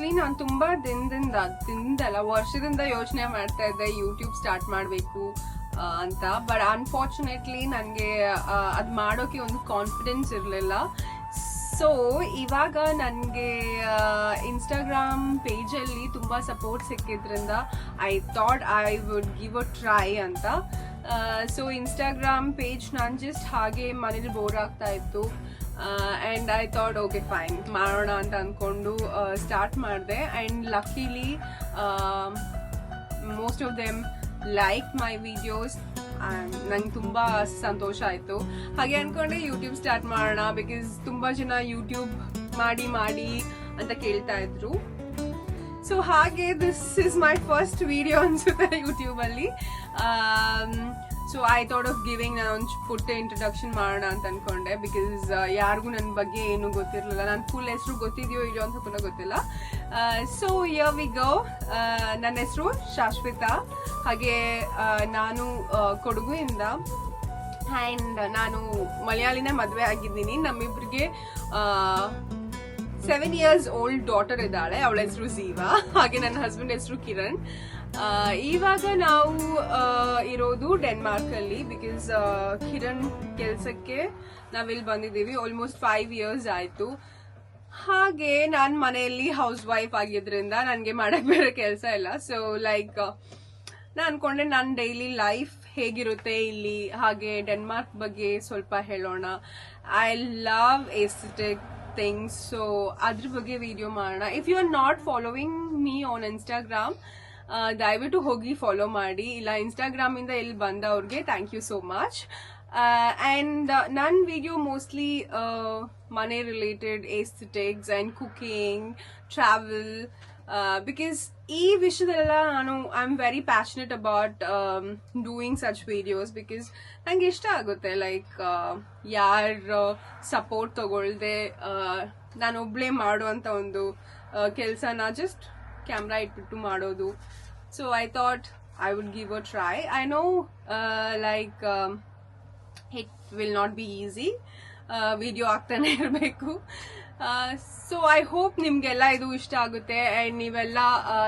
Actually ನಾನು ತುಂಬಾ ದಿನದಿಂದ, ದಿನದಲ್ಲ, ವರ್ಷದಿಂದ ಯೋಚನೆ ಮಾಡ್ತಾ ಇದ್ದೆ ಯೂಟ್ಯೂಬ್ ಸ್ಟಾರ್ಟ್ ಮಾಡಬೇಕು ಅಂತ. ಬಟ್ ಅನ್ಫಾರ್ಚುನೇಟ್ಲಿ ನನಗೆ ಅದು ಮಾಡೋಕೆ ಒಂದು ಕಾನ್ಫಿಡೆನ್ಸ್ ಇರಲಿಲ್ಲ. ಸೊ ಇವಾಗ ನನಗೆ ಇನ್ಸ್ಟಾಗ್ರಾಮ್ ಪೇಜಲ್ಲಿ ತುಂಬ support ಸಿಕ್ಕಿದ್ರಿಂದ I thought I would give a try ಅಂತ. ಸೊ ಇನ್ಸ್ಟಾಗ್ರಾಮ್ ಪೇಜ್ ನಾನು ಜಸ್ಟ್ ಹಾಗೆ ಮನೇಲಿ ಬೋರ್ ಆಗ್ತಾ ಇತ್ತು. And I thought okay fine ಮಾಡೋಣ ಅಂತ ಅಂದ್ಕೊಂಡು ಸ್ಟಾರ್ಟ್ ಮಾಡಿದೆ. And luckily most of them like my videos ನಂಗೆ ತುಂಬ ಸಂತೋಷ ಆಯಿತು. ಹಾಗೆ ಅಂದ್ಕೊಂಡೆ ಯೂಟ್ಯೂಬ್ ಸ್ಟಾರ್ಟ್ ಮಾಡೋಣ ಬಿಕಾಸ್ ತುಂಬ ಜನ ಯೂಟ್ಯೂಬ್ ಮಾಡಿ ಮಾಡಿ ಅಂತ ಕೇಳ್ತಾ ಇದ್ರು. ಸೊ ಹಾಗೆ this is my first video ಅನ್ಸುತ್ತೆ ಯೂಟ್ಯೂಬಲ್ಲಿ so I thought of giving ನಾನು ಒಂದು ಪುಟ್ಟ ಇಂಟ್ರೊಡಕ್ಷನ್ ಮಾಡೋಣ ಅಂತ ಅನ್ಕೊಂಡೆ ಬಿಕಾಸ್ ಯಾರಿಗೂ ನನ್ನ ಬಗ್ಗೆ ಏನು ಗೊತ್ತಿರಲಿಲ್ಲ. ನಾನು ಫುಲ್ ಹೆಸರು ಗೊತ್ತಿದೆಯೋ ಇಲ್ಲೋ ಅಂತ ಕೂಡ ಗೊತ್ತಿಲ್ಲ. ಸೊ ಯರ್ ವಿ ಗೋ ನನ್ನ ಹೆಸರು ಶಾಶ್ವಿತಾ. ಹಾಗೆ ನಾನು ಆ, ಕೊಡಗುಯಿಂದ ಆ್ಯಂಡ್ ನಾನು ಮಲಯಾಳಿನೇ ಮದುವೆ ಆಗಿದ್ದೀನಿ. ನಮ್ಮಿಬ್ರಿಗೆ ಸೆವೆನ್ ಇಯರ್ಸ್ ಓಲ್ಡ್ ಡಾಟರ್ ಇದ್ದಾಳೆ. ಅವಳ ಹೆಸರು ಜೀವಾ. ಹಾಗೆ ನನ್ನ ಹಸ್ಬೆಂಡ್ ಹೆಸರು ಕಿರಣ್. ಇವಾಗ ನಾವು ಇರೋದು ಡೆನ್ಮಾರ್ಕ್ ಅಲ್ಲಿ ಬಿಕಾಸ್ ಕಿರಣ್ ಕೆಲಸಕ್ಕೆ ನಾವಿಲ್ಲಿ ಬಂದಿದ್ದೀವಿ. ಆಲ್ಮೋಸ್ಟ್ ಫೈವ್ ಇಯರ್ಸ್ ಆಯ್ತು. ಹಾಗೆ ನಾನು ಮನೆಯಲ್ಲಿ ಹೌಸ್ ವೈಫ್ ಆಗಿದ್ರಿಂದ ನನಗೆ ಮಾಡಕ್ ಬೇರೆ ಕೆಲಸ ಇಲ್ಲ. ಸೊ ಲೈಕ್ ನಾನು ಅನ್ಕೊಂಡೆ ನನ್ನ ಡೈಲಿ ಲೈಫ್ ಹೇಗಿರುತ್ತೆ ಇಲ್ಲಿ? ಹಾಗೆ ಡೆನ್ಮಾರ್ಕ್ ಬಗ್ಗೆ ಸ್ವಲ್ಪ ಹೇಳೋಣ. I love aesthetic things so ಅದ್ರ ಬಗ್ಗೆ ವಿಡಿಯೋ ಮಾಡೋಣ. If you are not following me on Instagram ದಯವಿಟ್ಟು ಹೋಗಿ ಫಾಲೋ ಮಾಡಿ. ಇಲ್ಲ ಇನ್ಸ್ಟಾಗ್ರಾಮ್ ಇಂದ ಇಲ್ಲಿ ಬಂದವ್ರಿಗೆ thank you so much and ನನ್ನ ವಿಡಿಯೋ ಮೋಸ್ಟ್ಲಿ ಮನೆ related aesthetics and cooking travel because ಈ ವಿಷಯದಲ್ಲೆಲ್ಲ ನಾನು I am very passionate about doing such videos because ನಂಗೆ ಇಷ್ಟ ಆಗುತ್ತೆ. ಲೈಕ್ ಯಾರ ಸಪೋರ್ಟ್ ತಗೊಳ್ದೆ ನಾನು ಒಬ್ಳೇ ಮಾಡುವಂಥ ಒಂದು ಕೆಲಸನ ಜಸ್ಟ್ ಕ್ಯಾಮ್ರಾ ಇಟ್ಬಿಟ್ಟು ಮಾಡೋದು. So I thought I would give a try I know like it will not be easy video ಆಗ್ತಾನೆ ಇರಬೇಕು. ಸೊ ಐ ಹೋಪ್ ನಿಮಗೆಲ್ಲ ಇದು ಇಷ್ಟ ಆಗುತ್ತೆ. ಆ್ಯಂಡ್ ನೀವೆಲ್ಲ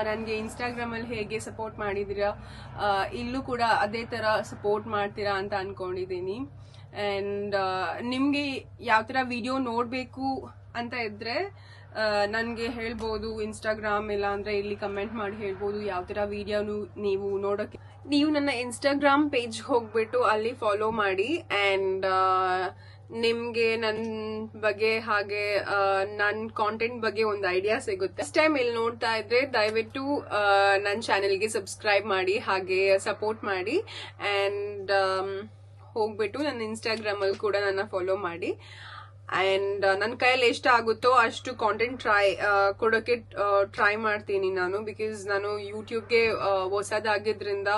ನನಗೆ ಇನ್ಸ್ಟಾಗ್ರಾಮಲ್ಲಿ ಹೇಗೆ ಸಪೋರ್ಟ್ ಮಾಡಿದ್ದೀರಾ ಆ, ಇಲ್ಲೂ ಕೂಡ ಅದೇ ಥರ ಸಪೋರ್ಟ್ ಮಾಡ್ತೀರಾ ಅಂತ ಅಂದ್ಕೊಂಡಿದ್ದೀನಿ ಆ್ಯಂಡ್ ನಿಮಗೆ ಯಾವ ಥರ ವಿಡಿಯೋ ನೋಡಬೇಕು ಅಂತ ಇದ್ರೆ ನನಗೆ ಹೇಳ್ಬೋದು ಇನ್ಸ್ಟಾಗ್ರಾಮ್ ಇಲ್ಲ ಅಂದರೆ ಇಲ್ಲಿ ಕಮೆಂಟ್ ಮಾಡಿ ಹೇಳ್ಬೋದು ಯಾವ ಥರ ವಿಡಿಯೋನು ನೀವು ನೋಡೋಕ್ಕೆ ನೀವು ನನ್ನ ಇನ್ಸ್ಟಾಗ್ರಾಮ್ ಪೇಜ್ ಹೋಗ್ಬಿಟ್ಟು ಅಲ್ಲಿ ಫಾಲೋ ಮಾಡಿ ಆ್ಯಂಡ್ ನಿಮಗೆ ನನ್ನ ಬಗ್ಗೆ ಹಾಗೆ ನನ್ನ ಕಾಂಟೆಂಟ್ ಬಗ್ಗೆ ಒಂದು ಐಡಿಯಾ ಸಿಗುತ್ತೆ. ಫಸ್ಟ್ ಟೈಮ್ ಇಲ್ಲಿ ನೋಡ್ತಾ ಇದ್ರೆ ದಯವಿಟ್ಟು ನನ್ನ ಚಾನೆಲ್ಗೆ ಸಬ್ಸ್ಕ್ರೈಬ್ ಮಾಡಿ, ಹಾಗೆ ಸಪೋರ್ಟ್ ಮಾಡಿ ಆ್ಯಂಡ್ ಹೋಗ್ಬಿಟ್ಟು ನನ್ನ ಇನ್ಸ್ಟಾಗ್ರಾಮಲ್ಲಿ ಕೂಡ ನನ್ನ ಫಾಲೋ ಮಾಡಿ. ಅಂಡ್ ನನ್ನ ಕೈಯಲ್ಲಿ ಎಷ್ಟು ಆಗುತ್ತೋ ಅಷ್ಟು ಕಾಂಟೆಂಟ್ ಟ್ರೈ ಕೊಡೋಕೆ ಟ್ರೈ ಮಾಡ್ತೀನಿ ನಾನು ಬಿಕಾಸ್ ನಾನು ಯೂಟ್ಯೂಬ್ಗೆ ಹೊಸದಾಗಿದ್ರಿಂದ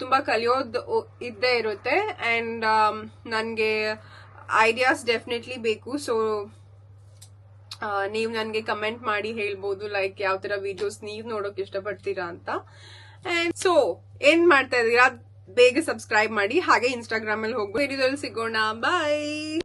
ತುಂಬ ಕಲಿಯೋದು ಇದ್ದೇ ಇರುತ್ತೆ. ಅಂಡ್ ನನಗೆ ಐಡಿಯಾಸ್ ಡೆಫಿನೆಟ್ಲಿ ಬೇಕು. ಸೊ ನೀವು ನನಗೆ ಕಮೆಂಟ್ ಮಾಡಿ ಹೇಳ್ಬೋದು ಲೈಕ್ ಯಾವ ಥರ ವಿಡಿಯೋಸ್ ನೀವು ನೋಡೋಕೆ ಇಷ್ಟಪಡ್ತೀರಾ ಅಂತ. ಆ್ಯಂಡ್ ಸೊ ಏನು ಮಾಡ್ತಾ ಇದ್ದೀರಾ? ಬೇಗ ಸಬ್ಸ್ಕ್ರೈಬ್ ಮಾಡಿ. ಹಾಗೆ ಇನ್ಸ್ಟಾಗ್ರಾಮಲ್ಲಿ ಹೋಗ್ಬೋದು. ವಿಡಿಯೋದಲ್ಲಿ ಸಿಗೋಣ. ಬಾಯ್